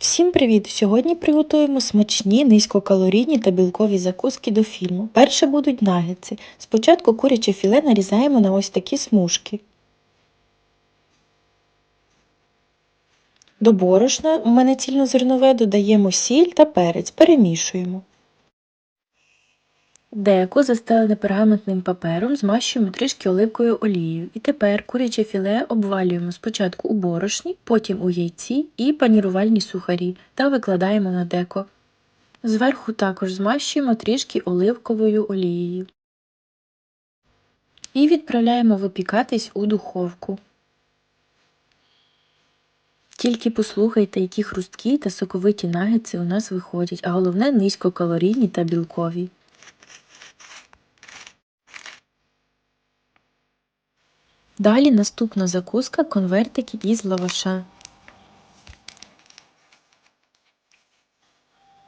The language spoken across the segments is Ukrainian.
Всім привіт! Сьогодні приготуємо смачні, низькокалорійні та білкові закуски до фільму. Перше будуть нагетси. Спочатку куряче філе нарізаємо на ось такі смужки. До борошна, у мене цільнозернове, додаємо сіль та перець, перемішуємо. Деко застелене пергаментним папером змащуємо трішки оливковою олією. І тепер куряче філе обвалюємо спочатку у борошні, потім у яйці і панірувальні сухарі та викладаємо на деко. Зверху також змащуємо трішки оливковою олією. І відправляємо випікатись у духовку. Тільки послухайте, які хрусткі та соковиті нагетси у нас виходять, а головне низькокалорійні та білкові. Далі наступна закуска конвертики із лаваша.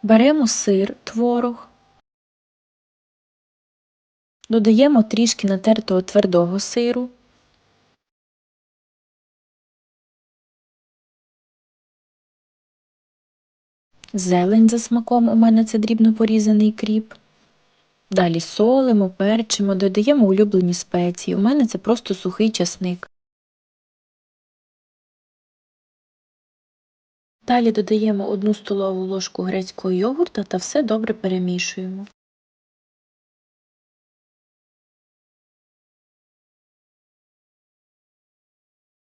Беремо сир, творог, додаємо трішки натертого твердого сиру, зелень за смаком, у мене це дрібно порізаний кріп. Далі солимо, перчимо, додаємо улюблені спеції. У мене це просто сухий часник. Далі додаємо 1 столову ложку грецького йогурта та все добре перемішуємо.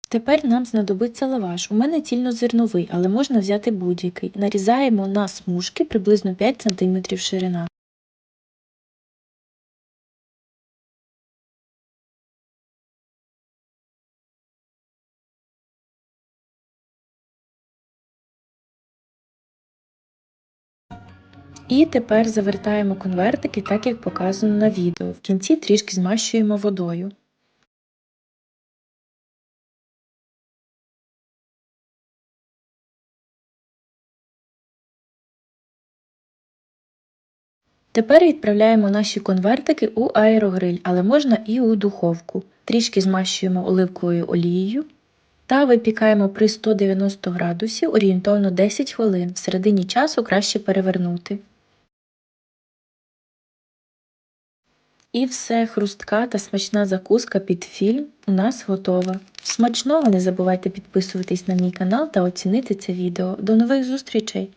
Тепер нам знадобиться лаваш. У мене цільнозерновий, але можна взяти будь-який. Нарізаємо на смужки приблизно 5 см ширина. І тепер завертаємо конвертики так, як показано на відео. В кінці трішки змащуємо водою. Тепер відправляємо наші конвертики у аерогриль, але можна і у духовку. Трішки змащуємо оливковою олією та випікаємо при 190 градусів орієнтовно 10 хвилин. В середині часу краще перевернути. І все, хрустка та смачна закуска під фільм у нас готова. Смачного не забувайте підписуватись на мій канал та оцінити це відео. До нових зустрічей!